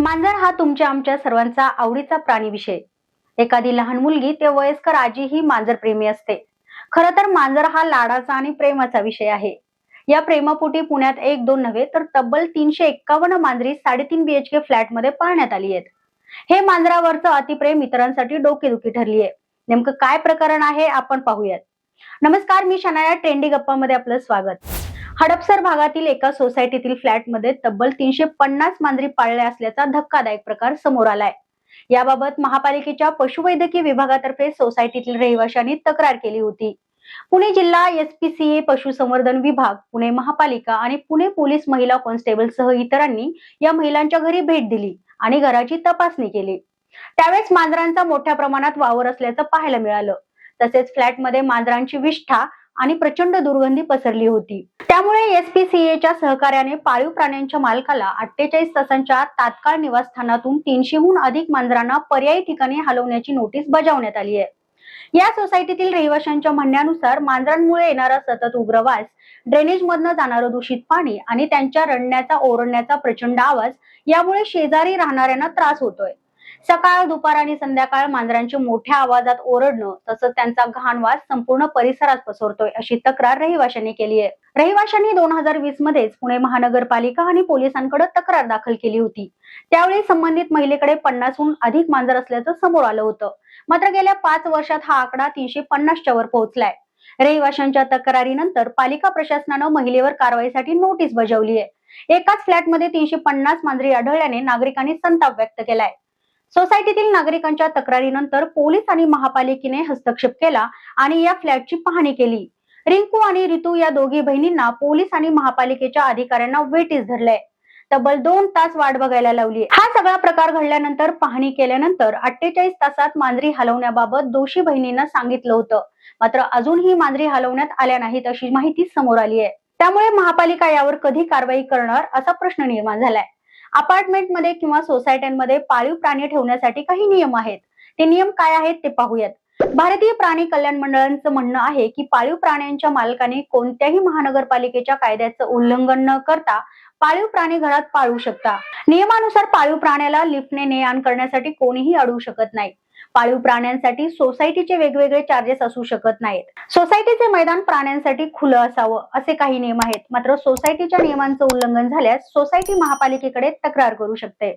मांजर हा तुमच्या आमच्या सर्वांचा आवडीचा प्राणी विषय. एखादी लहान मुलगी ते वयस्कर आजी ही मांजर प्रेमी असते. खरं तर मांजर हा लाडाचा आणि प्रेमाचा विषय आहे. या प्रेमापोटी पुण्यात एक दोन नव्हे तर तब्बल तीनशे एक्कावन्न मांजरी साडेतीन बीएचके फ्लॅटमध्ये पाळण्यात आली आहेत. हे मांजरावरचं अतिप्रेम इतरांसाठी डोकेदुखी ठरली आहे नेमकं काय प्रकरण आहे आपण पाहूयात. नमस्कार मी शनाया ट्रेंडी गप्पामध्ये आपलं स्वागत. हडपसर भागातील एका सोसायटीतील फ्लॅटमध्ये तब्बल तीनशे पन्नास मांजरी पाळल्या असल्याचा धक्कादायक प्रकार समोर आलाय. याबाबत महापालिकेच्या पशुवैद्यकीय विभागातर्फे सोसायटीतील रहिवाशांनी तक्रार केली होती. पुणे जिल्हा एसपीसीए पशुसंवर्धन विभाग पुणे महापालिका आणि पुणे पोलीस महिला कॉन्स्टेबल सह इतरांनी या महिलांच्या घरी भेट दिली आणि घराची तपासणी केली. त्यावेळेस मांजरांचा मोठ्या प्रमाणात वावर असल्याचं पाहायला मिळालं. तसेच फ्लॅटमध्ये मांजरांची विष्ठा आणि प्रचंड दुर्गंधी पसरली होती. त्यामुळे एसपीसीएच्या सहकार्याने पाळीव प्राण्यांच्या मालकाला अठ्ठेचाळीस तासांच्या तात्काळ निवासस्थानातून तीनशेहून अधिक मांजरांना पर्यायी ठिकाणी हलवण्याची नोटीस बजावण्यात आली आहे. या सोसायटीतील रहिवाशांच्या म्हणण्यानुसार मांजरांमुळे येणारा सतत उग्रवास ड्रेनेज मधनं जाणारं दूषित पाणी आणि त्यांच्या रडण्याचा ओरडण्याचा प्रचंड आवाज यामुळे शेजारी राहणाऱ्यांना त्रास होतोय. सकाळ दुपार आणि संध्याकाळ मांजरांचे मोठ्या आवाजात ओरडणं तसंच त्यांचा घाणवास संपूर्ण परिसरात पसरतोय अशी तक्रार रहिवाशांनी केली आहे. रहिवाशांनी दोन हजार वीस मध्येच पुणे महानगरपालिका आणि पोलिसांकडे तक्रार दाखल केली होती. त्यावेळी संबंधित महिलेकडे पन्नासहून अधिक मांजर असल्याचं समोर आलं होतं. मात्र गेल्या पाच वर्षात हा आकडा तीनशे पन्नासच्या वर पोहोचलाय. रहिवाशांच्या तक्रारीनंतर पालिका प्रशासनानं महिलेवर कारवाईसाठी नोटीस बजावली आहे. एकाच फ्लॅटमध्ये तीनशे पन्नास मांजरी आढळल्याने नागरिकांनी संताप व्यक्त केलाय. सोसायटीतील नागरिकांच्या तक्रारीनंतर पोलीस आणि महापालिकेने हस्तक्षेप केला आणि या फ्लॅटची पाहणी केली. रिंकू आणि रितू या दोघी बहिणींना पोलीस आणि महापालिकेच्या अधिकाऱ्यांना वेटीस धरलंय तब्बल दोन तास वाट बघायला लावली हा सगळा प्रकार घडल्यानंतर पाहणी केल्यानंतर अठ्ठेचाळीस तासात मांजरी हलवण्याबाबत दोषी बहिणींना सांगितलं होतं. मात्र अजूनही मांजरी हलवण्यात आल्या नाहीत अशी माहिती समोर आली आहे त्यामुळे महापालिका यावर कधी कारवाई करणार असा प्रश्न निर्माण झालाय. अपार्टमेंटमध्ये किंवा सोसायट्यांमध्ये पाळीव प्राणी ठेवण्यासाठी काही नियम आहेत. ते नियम काय आहेत ते पाहूयात. भारतीय प्राणी कल्याण मंडळांचं म्हणणं आहे की पाळीव प्राण्यांच्या मालकाने कोणत्याही महानगरपालिकेच्या कायद्याचं उल्लंघन न करता पाळीव प्राणी घरात पाळू शकता. नियमानुसार पाळीव प्राण्याला लिफ्टने ने आण करण्यासाठी कोणीही अडवू शकत नाही. पाळीव प्राण्यांसाठी सोसायटीचे वेगवेगळे चार्जेस असू शकत नाहीत. सोसायटीचे मैदान प्राण्यांसाठी खुलं असावं असे काही नियम आहेत. मात्र सोसायटीच्या नियमांचं उल्लंघन झाल्यास सोसायटी महापालिकेकडे तक्रार करू शकते.